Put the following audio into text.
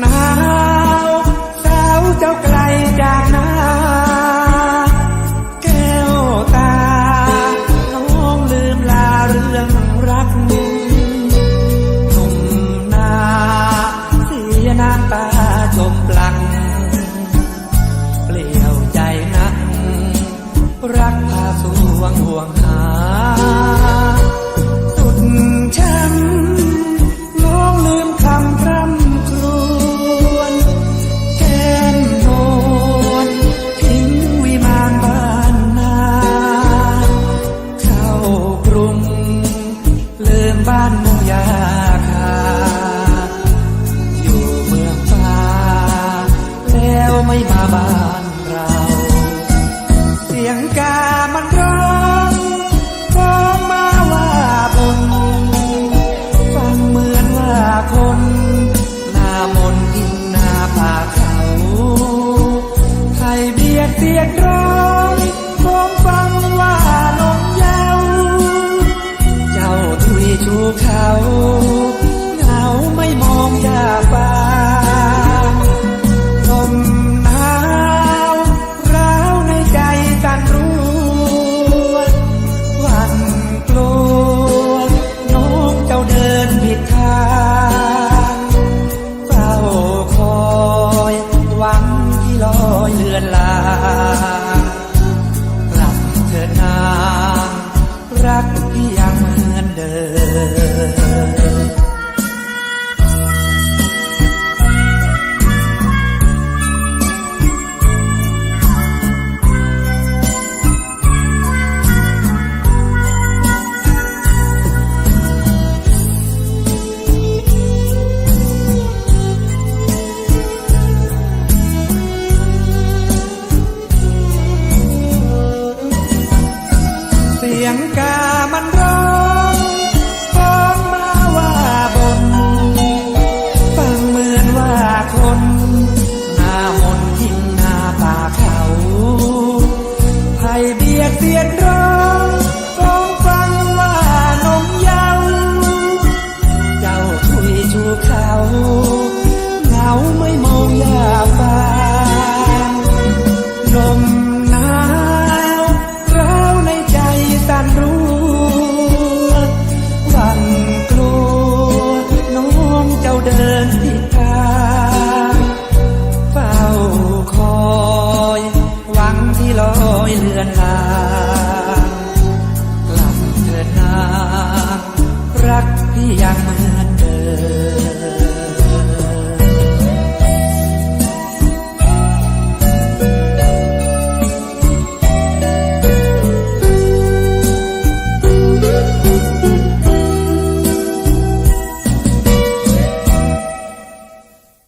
หนาวสาวเจ้าไกลจากนาแก้วตา น้องลืมลาเรื่องรักหนุ่มนาเสียน้ำตาจมปลักเปลี่ยวใจนัก รักพาสวงห่วงหา อนลากลับเธอนารักพี่ยังเหมือนเดิม อนลา